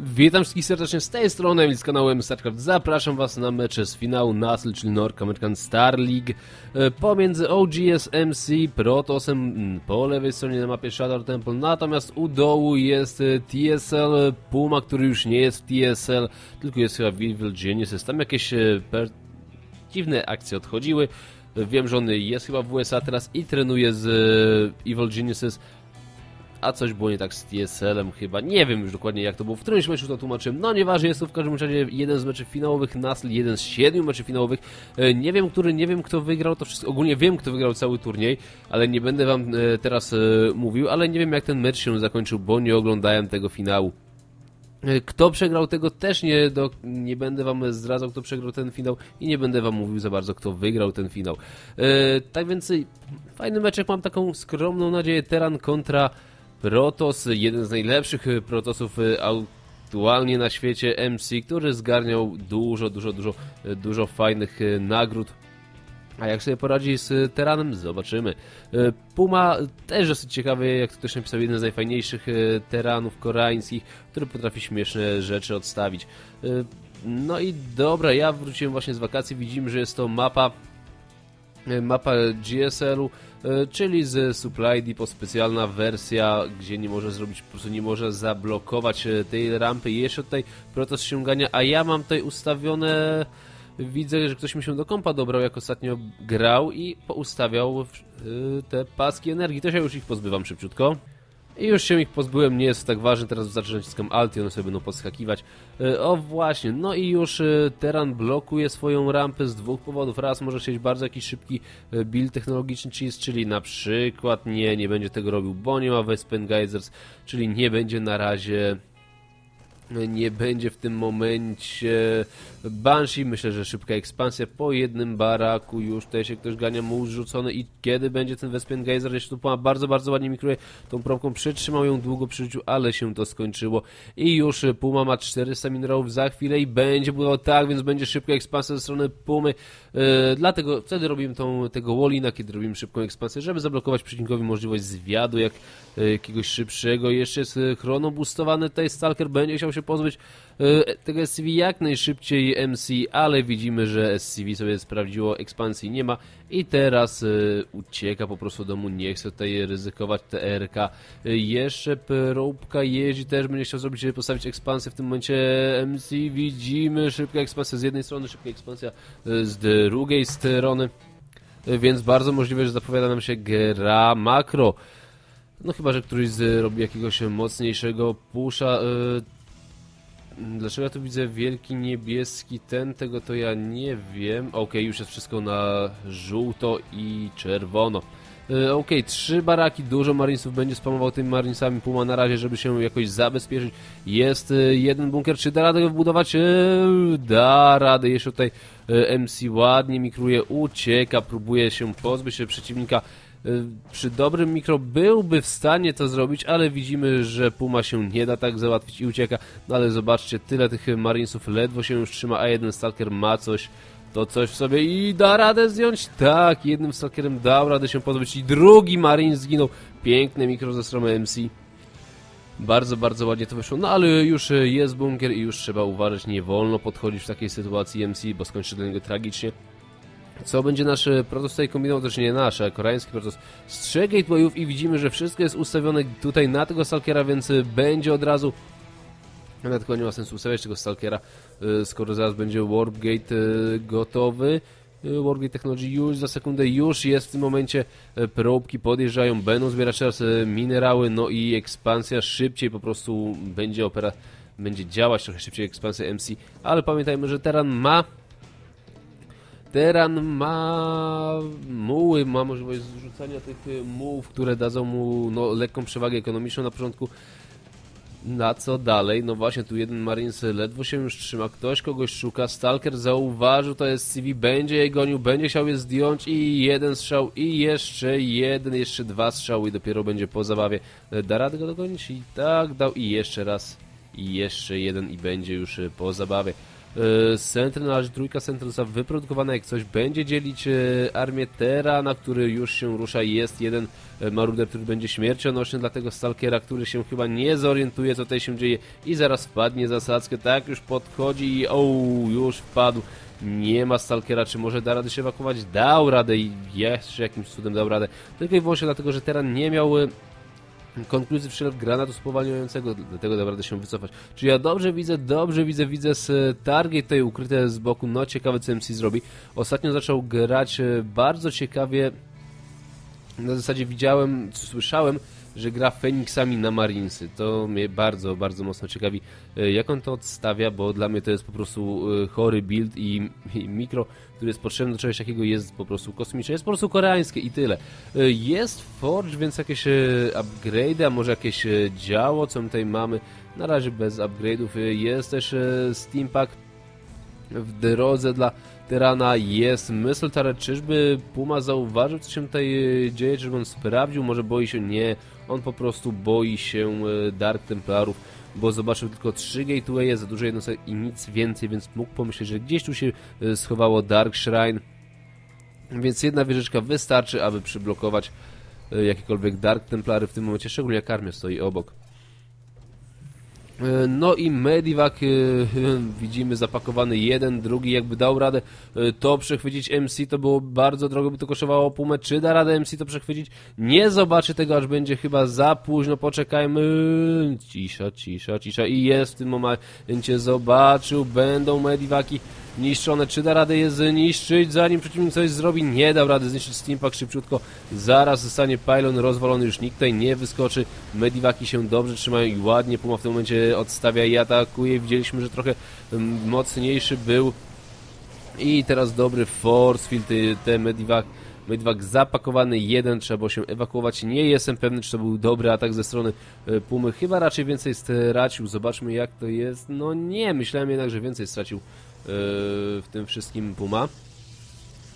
Witam wszystkich serdecznie z tej strony, Emil z kanałem StarCraft. Zapraszam Was na mecze z finału NASL, czyli North American Star League e, pomiędzy OGS MC, Protosem mm, po lewej stronie na mapie Shadow Temple, natomiast u dołu jest e, TSL Puma, który już nie jest w TSL, tylko jest chyba w Evil Geniuses. Tam jakieś e, dziwne akcje odchodziły. Wiem, że on jest chyba w USA teraz i trenuje z Evil Geniuses a coś było nie tak z TSL-em chyba. Nie wiem już dokładnie jak to było. W którymś meczu to tłumaczyłem. No nieważne, jest to w każdym razie jeden z meczów finałowych NASL, jeden z siedmiu meczów finałowych. E, nie wiem, który, nie wiem kto wygrał to wszystko. Ogólnie wiem, kto wygrał cały turniej, ale nie będę wam e, teraz e, mówił, ale nie wiem jak ten mecz się zakończył, bo nie oglądałem tego finału. Kto przegrał tego też nie, do, nie będę wam zdradzał, kto przegrał ten finał i nie będę wam mówił za bardzo, kto wygrał ten finał. tak więc fajny meczek, mam taką skromną nadzieję. Teran kontra Protos, jeden z najlepszych e, protosów e, aktualnie na świecie, MC, który zgarniał dużo, dużo, dużo, e, dużo fajnych nagród. A jak sobie poradzi z Teranem? Zobaczymy. Puma też dosyć ciekawy, jak to też napisał, jeden z najfajniejszych teranów koreańskich, który potrafi śmieszne rzeczy odstawić. No i dobra, ja wróciłem właśnie z wakacji, widzimy, że jest to mapa mapa GSL-u, e, czyli z Supply Depot specjalna wersja, gdzie nie może zrobić, po prostu nie może zablokować e, tej rampy. Jeszcze tutaj proces ściągania, a ja mam tutaj ustawione widzę, że ktoś mi się do kompa dobrał, jak ostatnio grał i poustawiał te paski energii. Też ja już ich pozbywam szybciutko. I już się ich pozbyłem, nie jest tak ważne, teraz zaczynam naciskam Alt i one sobie będą podskakiwać. E, o właśnie, no i już e, Teran blokuje swoją rampę z dwóch powodów. Raz może chcieć bardzo jakiś szybki e, build technologiczny cheese, czyli na przykład nie, nie będzie tego robił, bo nie ma Geysers, czyli nie będzie na razie nie będzie w tym momencie Banshee. Myślę, że szybka ekspansja po jednym baraku już tutaj się ktoś gania mu rzucony i kiedy będzie ten Vespian Geyser? Jeszcze tu bardzo, bardzo ładnie mikruje tą promką, przytrzymał ją długo przy życiu, ale się to skończyło i już Puma ma 400 minerałów za chwilę i będzie budował tak, więc będzie szybka ekspansja ze strony Pumy. Yy, dlatego wtedy robimy tą, tego Wallina, kiedy robimy szybką ekspansję, żeby zablokować przeciwnikowi możliwość zwiadu, jak yy, jakiegoś szybszego. Jeszcze jest e, chronoboostowany tutaj Stalker, będzie chciał się pozbyć e, tego SCV jak najszybciej MC, ale widzimy, że SCV sobie sprawdziło, ekspansji nie ma i teraz e, ucieka po prostu do domu, nie chce tutaj ryzykować TRK. E, jeszcze próbka jeździ, też będzie chciał zrobić, postawić ekspansję w tym momencie MC, widzimy szybka ekspansja z jednej strony, szybka ekspansja z drugiej strony, więc bardzo możliwe, że zapowiada nam się gra makro. No chyba, że któryś zrobi jakiegoś mocniejszego pusza. Dlaczego ja tu widzę wielki niebieski ten, tego to ja nie wiem. Ok, już jest wszystko na żółto i czerwono. E, ok, trzy baraki, dużo marinesów będzie spamował tymi marinesami Puma na razie, żeby się jakoś zabezpieczyć. Jest e, jeden bunkier, czy da radę go wbudować? E, da radę, jeszcze tutaj MC ładnie mikruje, ucieka, próbuje się pozbyć się przeciwnika przy dobrym mikro byłby w stanie to zrobić, ale widzimy, że Puma się nie da tak załatwić i ucieka. No ale zobaczcie, tyle tych Marinesów ledwo się już trzyma, a jeden Stalker ma coś, to coś w sobie i da radę zdjąć. Tak, jednym Stalkerem dał radę się pozbyć i drugi Marine zginął. Piękne mikro ze strony MC. Bardzo, bardzo ładnie to wyszło. No ale już jest bunkier i już trzeba uważać, nie wolno podchodzić w takiej sytuacji MC, bo skończy dla niego tragicznie. Co będzie nasz Protoss tutaj kombinował, też nie nasz, a koreański Protoss z trzech gatewayów i widzimy, że wszystko jest ustawione tutaj na tego Stalkera, więc e, będzie od razu nawet tylko nie ma sensu ustawiać tego Stalkera, e, skoro zaraz będzie Warpgate gotowy. Wargate Technology już za sekundę, już jest w tym momencie próbki, podjeżdżają, będą zbierać teraz minerały, no i ekspansja szybciej po prostu będzie opera, będzie działać trochę szybciej ekspansja MC, ale pamiętajmy, że Teran ma Teran ma muły, ma możliwość zrzucania tych y, mułów, które dadzą mu no, lekką przewagę ekonomiczną na początku. Na co dalej? No właśnie, tu jeden Marines ledwo się już trzyma, ktoś kogoś szuka, Stalker zauważył, to jest CV, będzie je gonił, będzie chciał je zdjąć i jeden strzał i jeszcze jeden, jeszcze dwa strzały i dopiero będzie po zabawie. Da radę go dogonić? I tak dał i jeszcze raz i jeszcze jeden i będzie już po zabawie. E, Sentinel, aż trójka Sentinel została wyprodukowana, jak coś będzie dzielić e, armię Terana, który już się rusza jest jeden e, maruder, który będzie śmiercionośny dla tego Stalkera, który się chyba nie zorientuje, co tutaj się dzieje i zaraz wpadnie zasadzkę, tak, już podchodzi i o, już wpadł. Nie ma Stalkera, czy może da radę się ewakuować? Dał radę i jeszcze jakimś cudem dał radę. Tylko i wyłącznie dlatego, że Teran nie miał konkluzji wszelk granatu spowalniającego, dlatego da radę się wycofać. Czy ja dobrze widzę, dobrze widzę, widzę z targi tutaj ukryte z boku, no ciekawe co MC zrobi. Ostatnio zaczął grać e, bardzo ciekawie, na zasadzie widziałem, słyszałem, że gra Feniksami na Marinesy. To mnie bardzo, bardzo mocno ciekawi, e, jak on to odstawia, bo dla mnie to jest po prostu e, chory build i, i mikro, który jest potrzebny do czegoś takiego, jest po prostu kosmiczne, jest po prostu koreańskie i tyle. E, Jest Forge, więc jakieś upgrade, a może jakieś działo, co my tutaj mamy, na razie bez upgrade'ów. Jest też Steampack w drodze dla Tyrana jest Missile Turret. Czyżby Puma zauważył, co się tutaj dzieje? Czyżby on sprawdził? Może boi się? Nie. On po prostu boi się Dark Templarów, bo zobaczył tylko trzy gateway'e, za dużo jednostek i nic więcej, więc mógł pomyśleć, że gdzieś tu się schowało Dark Shrine. Więc jedna wieżyczka wystarczy, aby przyblokować jakiekolwiek Dark Templary w tym momencie, szczególnie jak armia stoi obok. No i Medivac widzimy zapakowany jeden, drugi jakby dał radę to przechwycić MC to było bardzo drogo, by to kosztowało Pumę, czy da radę MC to przechwycić? Nie zobaczy tego, aż będzie chyba za późno, poczekajmy. Cisza, cisza, cisza. I jest w tym momencie, zobaczył, będą Medivaki niszczone. Czy da radę je zniszczyć, zanim przeciwnik coś zrobi? Nie dał rady zniszczyć Steampack szybciutko. Zaraz zostanie pylon rozwalony, już nikt tutaj nie wyskoczy. Medivaki się dobrze trzymają i ładnie Puma w tym momencie odstawia i atakuje. Widzieliśmy, że trochę mocniejszy był. I teraz dobry force field, te Medivac Medivac zapakowany, jeden, trzeba się ewakuować. Nie jestem pewny, czy to był dobry atak ze strony Pumy. Chyba raczej więcej stracił. Zobaczmy, jak to jest. No nie, myślałem jednak, że więcej stracił w tym wszystkim Puma.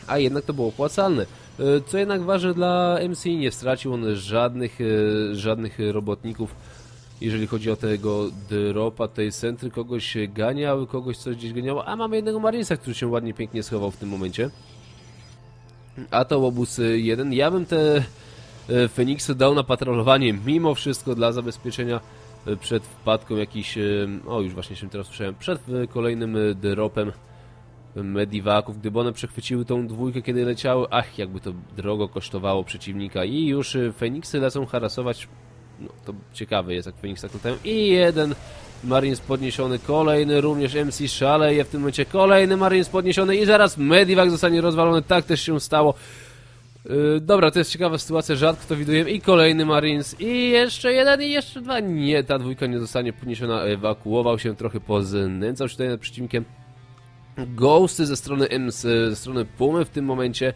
A jednak to było opłacalne. Co jednak ważne dla MC, nie stracił on żadnych, żadnych robotników. Jeżeli chodzi o tego dropa, tej centry, kogoś ganiały, kogoś coś gdzieś ganiało, a mamy jednego Marinesa, który się ładnie, pięknie schował w tym momencie. A to obóz jeden. Ja bym te Feniksy dał na patrolowanie mimo wszystko dla zabezpieczenia przed wpadką jakiś, o już właśnie się teraz słyszałem, przed kolejnym dropem Medivaków, gdyby one przechwyciły tą dwójkę, kiedy leciały, ach, jakby to drogo kosztowało przeciwnika. I już Feniksy lecą harasować, no to ciekawe jest, jak Feniks tak latają i jeden Marines podniesiony, kolejny również MC szaleje w tym momencie, kolejny Marines podniesiony i zaraz Medivac zostanie rozwalony, tak też się stało. Yy, dobra, to jest ciekawa sytuacja, rzadko to widuję. I kolejny Marines, i jeszcze jeden, i jeszcze dwa. Nie, ta dwójka nie zostanie podniesiona. Ewakuował się, trochę poznęcał się tutaj nad przeciwnikiem. Ghosty ze strony MC, ze strony Pumy w tym momencie.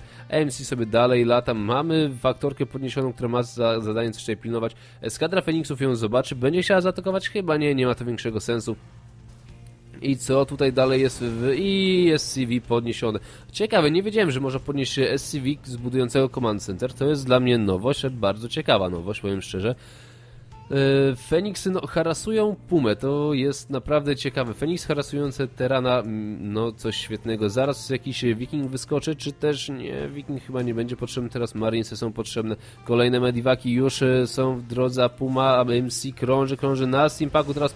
MC sobie dalej lata. Mamy faktorkę podniesioną, która ma za zadanie coś tutaj pilnować. Eskadra Feniksów ją zobaczy. Będzie chciała zaatakować? Chyba nie, nie ma to większego sensu. I co tutaj dalej jest w... i SCV podniesione. Ciekawe, nie wiedziałem, że można podnieść SCV z budującego Command Center. To jest dla mnie nowość, bardzo ciekawa nowość, powiem szczerze. Feniksy no, harasują Pumę, to jest naprawdę ciekawe. Feniks harasujące Terana, no coś świetnego. Zaraz jakiś Wiking wyskoczy, czy też nie, Wiking chyba nie będzie potrzebny, teraz Marinesy są potrzebne. Kolejne Medivaki już są w drodze, Puma, MC krąży, krąży na Steampaku, teraz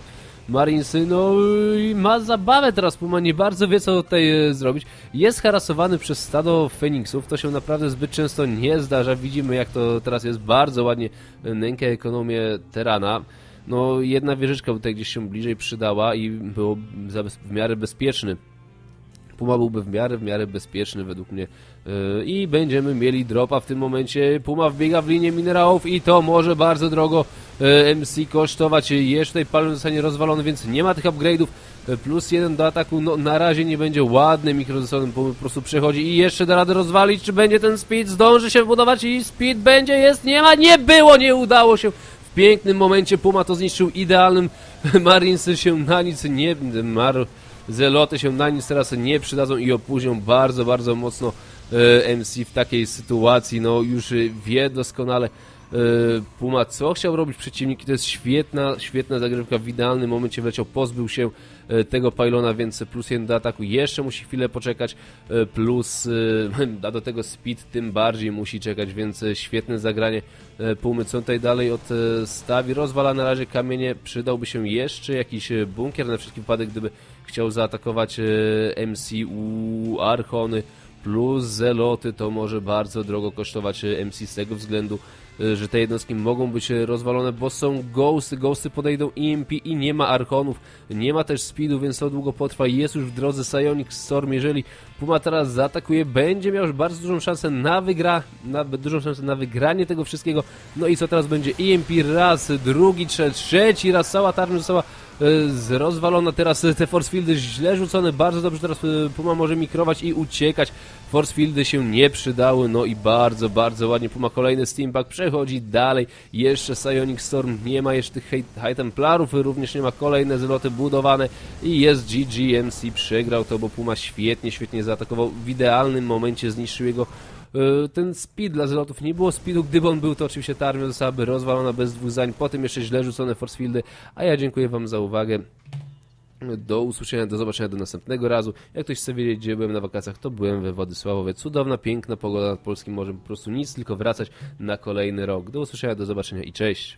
Marinesy, no i ma zabawę teraz, Puma nie bardzo wie co tutaj e, zrobić. Jest harasowany przez stado Feniksów, to się naprawdę zbyt często nie zdarza. Widzimy jak to teraz jest bardzo ładnie nękę ekonomię Terana. No jedna wieżyczka tutaj gdzieś się bliżej przydała i było w miarę bezpieczny. Puma byłby w miarę, w miarę bezpieczny według mnie yy, i będziemy mieli dropa w tym momencie. Puma wbiega w linię minerałów i to może bardzo drogo yy, MC kosztować. Jeszcze tutaj palon zostanie rozwalony, więc nie ma tych upgrade'ów. Plus jeden do ataku, no na razie nie będzie ładny mikrozesonem, po prostu przechodzi i jeszcze da radę rozwalić, czy będzie ten speed, zdąży się wbudować i speed będzie, jest, nie ma, nie było, nie udało się. W pięknym momencie Puma to zniszczył idealnym, Marinesy się na nic nie... Mar zeloty się na nic teraz nie przydadzą i opóźnią bardzo, bardzo mocno e, MC w takiej sytuacji. No już wie doskonale, e, Puma co chciał robić przeciwniki, to jest świetna, świetna zagrywka, w idealnym momencie. Wleciał, pozbył się e, tego pylona, więc plus jeden do ataku, jeszcze musi chwilę poczekać, e, plus a do tego speed tym bardziej musi czekać, więc świetne zagranie Pumy, co tutaj dalej odstawi, rozwala na razie kamienie, przydałby się jeszcze jakiś bunkier na wszelki wypadek, gdyby chciał zaatakować MCU Archony, plus zeloty to może bardzo drogo kosztować MC z tego względu, E, że te jednostki mogą być e, rozwalone, bo są ghosty, ghosty podejdą EMP i nie ma archonów, nie ma też speedu, więc to długo potrwa. Jest już w drodze Psionic Storm, jeżeli Puma teraz zaatakuje, będzie miał już bardzo dużą szansę na wygra, na, dużą szansę na wygranie tego wszystkiego, no i co teraz będzie? EMP raz, drugi, trzeci raz, cała tarcza została e, rozwalona, teraz te force fieldy źle rzucone, bardzo dobrze teraz Puma może mikrować i uciekać, force fieldy się nie przydały, no i bardzo, bardzo ładnie Puma kolejny steampack przechodzi dalej, jeszcze Psionic Storm, nie ma jeszcze tych High Templarów, również nie ma kolejne zloty budowane i jest GGMC, przegrał to, bo Puma świetnie, świetnie zaatakował, w idealnym momencie zniszczył jego e, ten speed dla zlotów. Nie było speedu, gdyby on był, to oczywiście ta armia zostałaby rozwalona bez dwóch zdań, potem jeszcze źle rzucone force fieldy, a ja dziękuję Wam za uwagę. Do usłyszenia, do zobaczenia do następnego razu. Jak ktoś chce wiedzieć, gdzie byłem na wakacjach, to byłem we Władysławowie. Cudowna, piękna pogoda nad polskim morzem. Po prostu nic, tylko wracać na kolejny rok. Do usłyszenia, do zobaczenia i cześć.